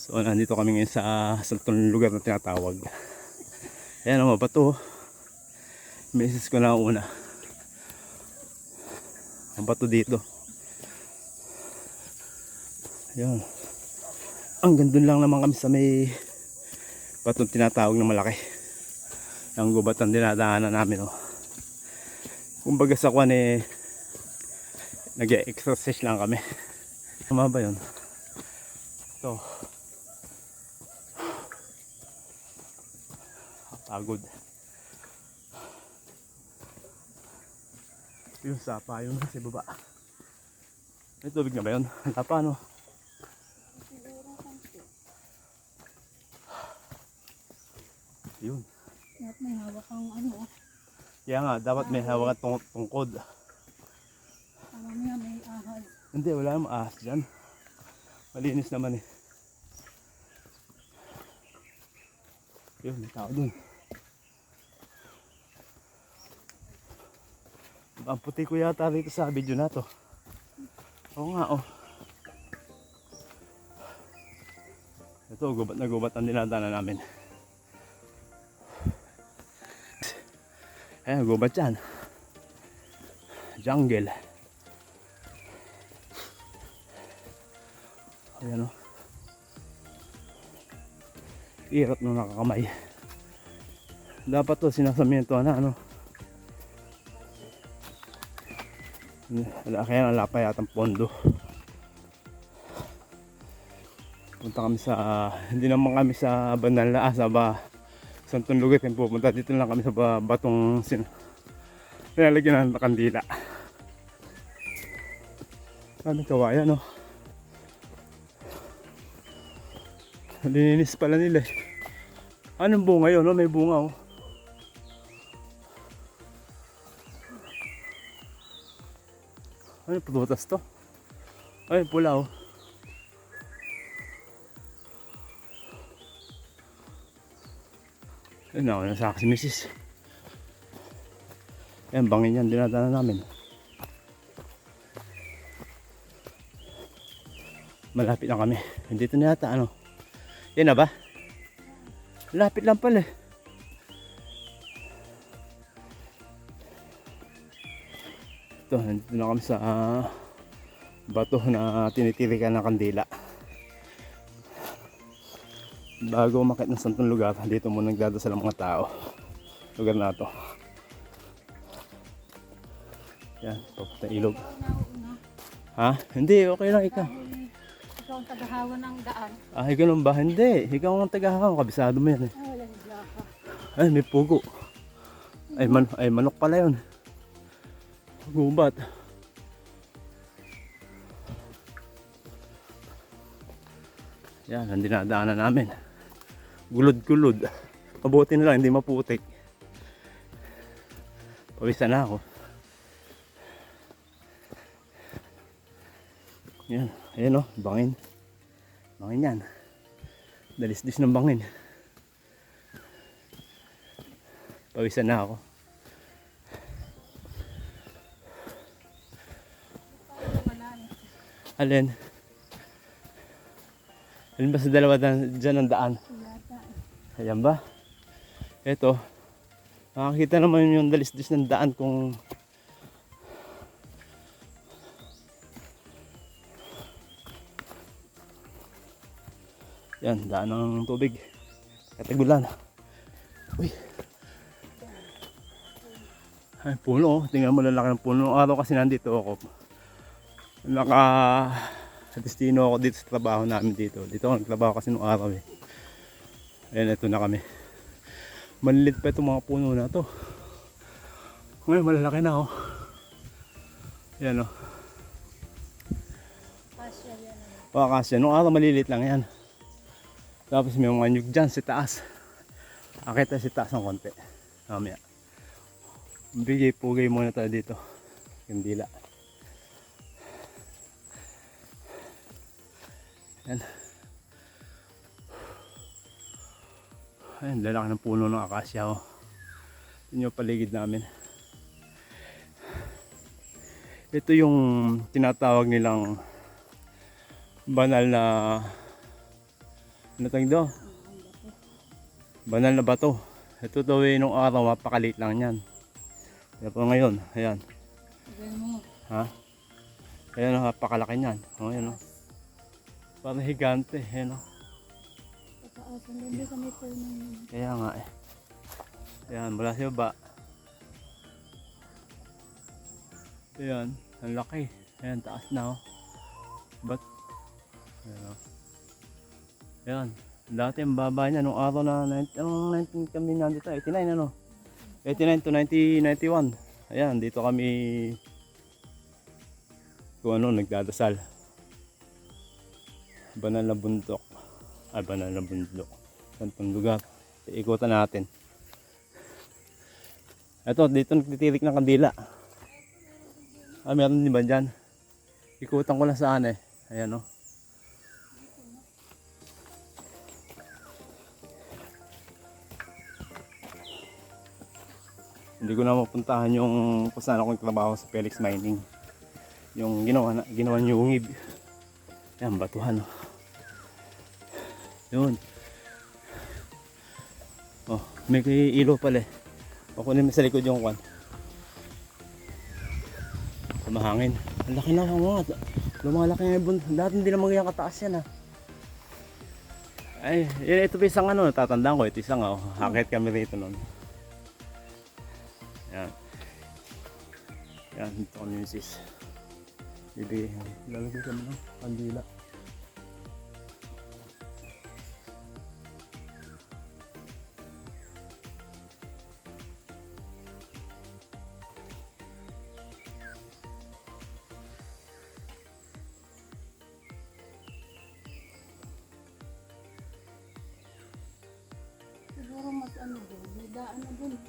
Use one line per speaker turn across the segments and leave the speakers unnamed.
So nandito kami ngayon sa saltong lugar na tinatawag. Ayan o, bato. Meses ko na una. Ang bato dito. Ayan. Ang gandun lang naman kami sa may batong tinatawag na malaki. Ang gubat ang dinadaanan namin o. Kumbaga sa kwan eh, nag-exercise lang kami. Tama ba yun? Ito. Pagod. Yung sapa yun sa baba. May tubig na ba yun? Wala pa ano? Yun.
At may hawak ang ano, oh.
Kaya nga, dapat may hawak at tung- tungkod.
Tama niya, may ahas.
Hindi, wala namang ahas dyan. Malinis naman eh. Yun, may tao dun. Ang puti ko yata rito sa video na to. Oo nga, oh. Ito, gubat na gubat ang dinadaanan namin. Ayan, gubat yan. Jungle. Ayan o. Hirap nung nakakamay. Dapat to sinasamiento na ano. Kaya wala pa yatang pondo. Punta kami sa, hindi naman kami sa bandang laas, sa ba, Santong lugar yung pupunta. Dito lang kami sa ba, batong sin, nilalagyan ng kandila. Ano kawayan no? Lininis pala nila eh. Anong bunga yun? No? May bunga oh. Ano prutas to? Ay, pula oh. Ayun ako, nasa si Mrs. Yan, bangin yan, dinadana namin. Malapit na kami. Dito na yata, ano? Yan na ba? Lapit lang pala eh. Ito, nandito na kami sa ah, bato na tinitirikan ng kandila. Bago umakit ng santong lugar, dito muna nagdadasal ang mga tao. Lugar na to. Yan, papunta ilog. Ha? Hindi, okay lang ikaw.
Ikaw ang tagahawa ng daan.
Ah, ganun ba? Hindi. Ikaw ang tagahaw. Kabisado mo yan eh.
Ka.
Ay, may pugo. Ay, man ay manok pala yun. Gubat. Yan, ang dinadaanan namin. Gulod-gulod. Mabuti na lang, hindi maputik. Pawisan na ako. Yan, ayan o, bangin. Bangin yan. Dalis-dis ng bangin. Pawisan na ako. Alin? Alin ba sa dalawa dyan ang daan? Ayan ba? Ito. Nakakita naman yung dalis-dis ng daan kung Yan, daan ng tubig. Katagulan. Uy. Ay, puno. oh. Tingnan mo lalaki ng puno. Araw kasi nandito ako. Naka sa destino ako dito sa trabaho namin dito. Dito ako nagtrabaho kasi nung araw eh. Ayan, ito na kami. Malilit pa itong mga puno na to. Ngayon, malalaki na oh. Yan oh.
Pasya yan.
Baka kasi nung araw maliliit lang yan. Tapos may mga nyug dyan sa taas. Akita sa taas ng konti. Mamaya. Bigay pugay muna tayo dito. Kandila. Yan. Ayun, lalaki ng puno ng akasya oh. Yun yung paligid namin. Ito yung tinatawag nilang banal na Ano tawag daw? Banal na bato. Ito daw eh, nung araw, mapakaliit lang yan. Kaya po ngayon, ayan. Ha? Ayan, oh, napakalaki niyan. Oh, ayan, oh. Parang higante, ayan, oh.
pataas. Ang ganda sa may puno yun.
Kaya nga eh. Ayan, mula sa baba. Ayan, ang laki. Ayan, taas na, oh. But, ayan, oh. Ayan, dati ang baba niya, nung araw na, 19, anong 19 kami nandito, 89 ano? 89 to 90, 91. Ayan, dito kami kung ano, nagdadasal. Banal na bundok. Ay, banal na bundok. Santong lugar. Ikutan natin. Ito, dito nagtitirik ng kandila. Ah, meron din ba dyan? Ikutan ko lang saan eh. Ayan o. Hindi ko na mapuntahan yung kung saan ako nagtrabaho sa Felix Mining. Yung ginawa, na, ginawa niyo ungib. Ayan, batuhan o. Yun. Oh, may ilo pala eh. O kunin mo sa likod yung kwan. Kumahangin. Ang laki na mga. Lumalaki nga yung. Dati hindi naman ganyan kataas yan ah. Ay, yun, ito pa isang ano, tatandaan ko. Ito isang oh. Hakit kami rito nun. Yan. Yan, dito kami yung sis. Bibigay. Lalagay kami ng kandila.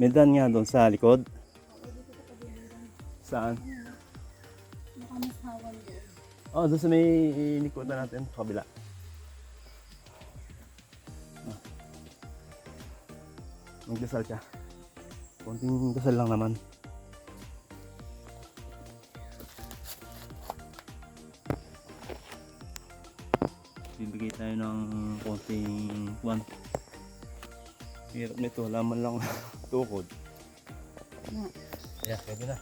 May daan
nga doon sa likod.
Sa.
Saan? Oh, doon sa may likodan natin, kabila. Ah. Magdasal ka. Konting dasal lang naman. Bibigay tayo ng konting kwan. Hirap nito, laman lang tukod. Yeah, pwede na.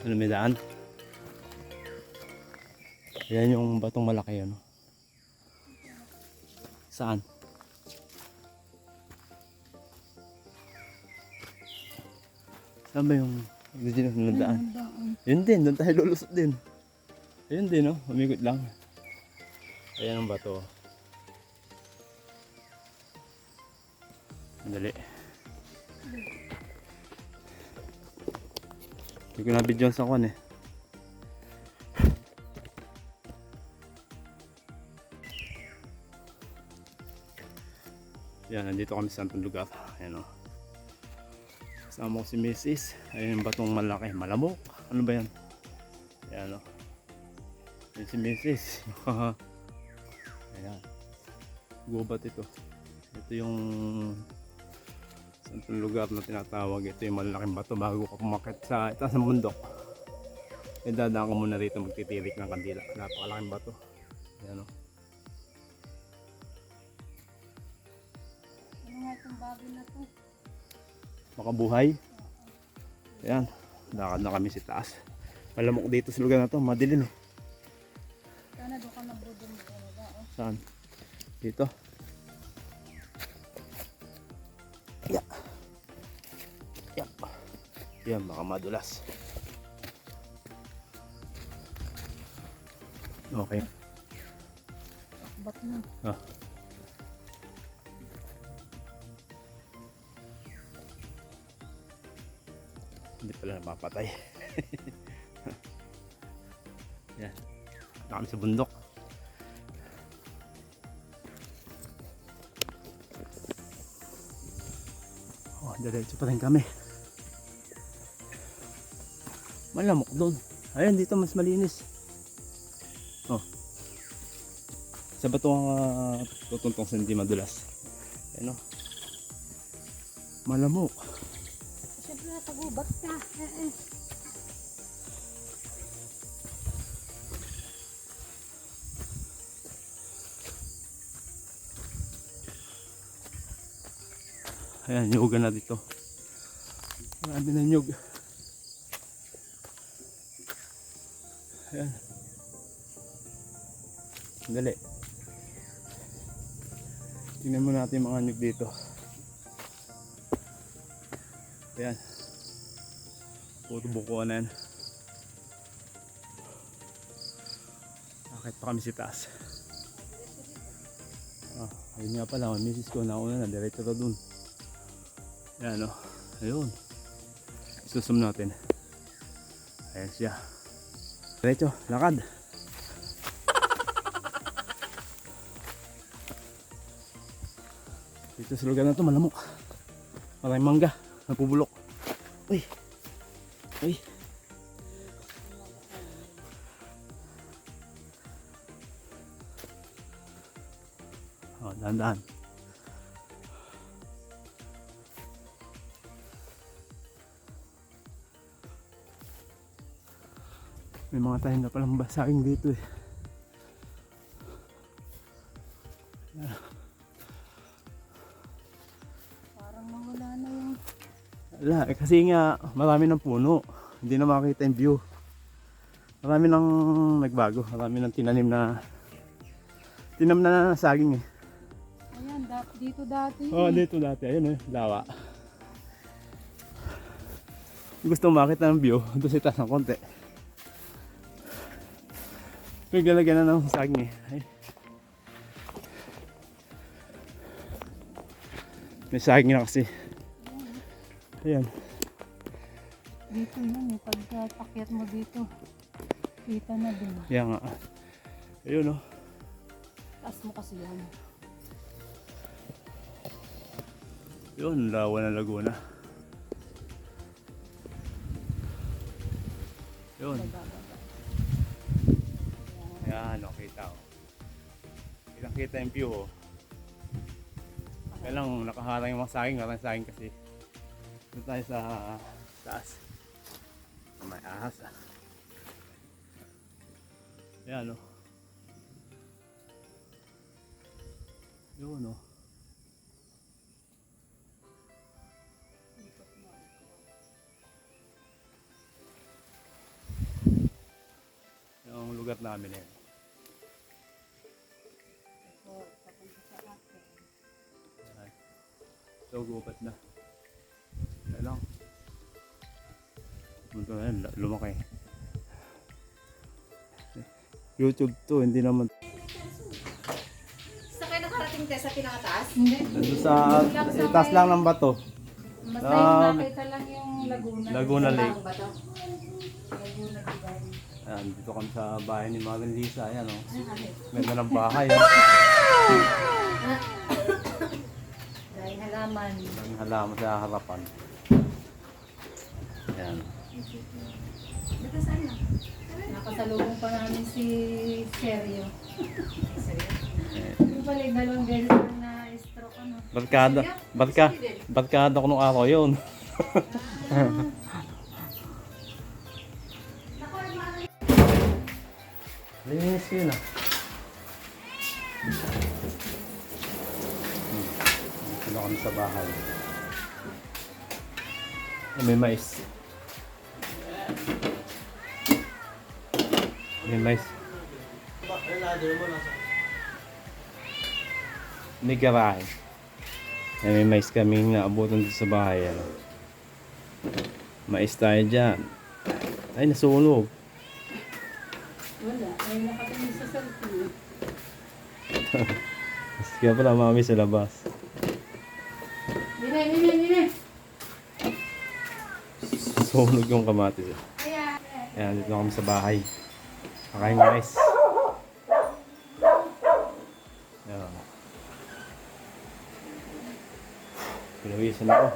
Ano may daan? Ayan yung batong malaki ano. Saan? Saan ba yung original na daan? Yun din, doon tayo lulusot din. Ayun din, no? Umikot lang. Ayan ang bato. Dali. Hindi ko na-video sa kwan eh. Yan, nandito kami sa santong lugar. Ayan o. Kasama ko si Mrs. Ayun yung batong malaki. Malamok. Ano ba yan? Ayan o. Yan si Mrs. Ayan. Gubat ito. Ito yung santong lugar na tinatawag. Ito yung malalaking bato bago ka pumakit sa itaas ng bundok. E dadaan ka muna rito magtitirik ng kandila. Napakalaking bato. Ayan o.
Ano nga itong bagay na to?
makabuhay. Ayan, lakad na kami sa taas. Malamok dito sa lugar na to, madilim eh.
Sana doon ka nabudong talaga. Oh.
Saan? Dito. Yeah. Yan, baka madulas. Okay.
Ba't na?
Ah. pala napapatay. Yan. Na kami sa bundok. Oh, diretso pa rin kami. Malamok doon. Ayun, dito mas malinis. Oh. Sa bato ang uh, tutuntong sa hindi madulas. Ayun oh. Malamok.
Siyempre nasa gubat ka. Eh, eh.
Ayan, nyugan na dito. Marami na nyug. Ayan. Dali. Tingnan mo natin mga nyug dito. Ayan. Puro buko na yan. Bakit pa kami si taas? Ah, ayun nga pala, may misis ko nauna na, diretso to dun. Ayan o. Ayun. Isusum natin. Ayan siya. Diretso, lakad. Dito sa lugar na to malamok. Maraming mangga. Napubulok. Uy. Uy. Oh, dahan-dahan. May mga tayo na palang dito eh.
Parang mawala na yung...
Wala, eh, kasi nga marami ng puno. Hindi na makita yung view. Marami nang nagbago. Marami nang tinanim na tinam na saging eh.
Ayan, da- dito dati.
Oh, dito dati. Ayun eh, lawa. Gusto makita ng view, doon sa taas ng konti. May galagyan na ng saging eh. Ay. May saging na kasi. Ayan.
Dito yan eh. Pagkapakyat mo dito. Kita na din.
Kaya nga. Ayun oh.
Taas mo kasi yan.
Yun, lawa ng Laguna. Yun.
Bababa.
Kitang kita yung view oh. Kaya lang nakaharang yung mga saging, harang saging kasi. Doon tayo sa taas. May ahas ah. Ayan oh. Yun oh. Yung lugar namin eh. Gubat na. Ayan lang. Punto na yan, lumaki. YouTube to, hindi naman.
Sa kayo nakarating tayo sa pinakataas?
Hindi.
Nandun sa itaas lang ng bato.
Basta
Um,
yung nakita lang yung Laguna.
Laguna Lake.
Laguna Dubai.
Ayan, dito kami sa bahay ni Marin Lisa. Ayan o. Oh. Ganda ng bahay. Oh.
Halaman.
Ang halaman sa harapan. Ayan.
Dito saan na?
Nakasalubong pa namin si Sergio. Yung pala yung dalawang beses na na-stroke ano.
barkada. Barka, barkada ko nung araw yun. Linis ko yun ah. Hmm. Dito na kami sa bahay. Oh, may mais. May mais. May garahe. Eh, may mais kaming naabutan dito sa bahay. Ano. Mais tayo dyan. Ay, nasunog.
Wala. Ay nakatingin sa cellphone.
Kaya pala mami sa labas. Nasunog yung kamatis. eh. Ayan, dito kami sa bahay. Kakain guys. Ayan. Pinawisan ako.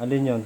Alin yun?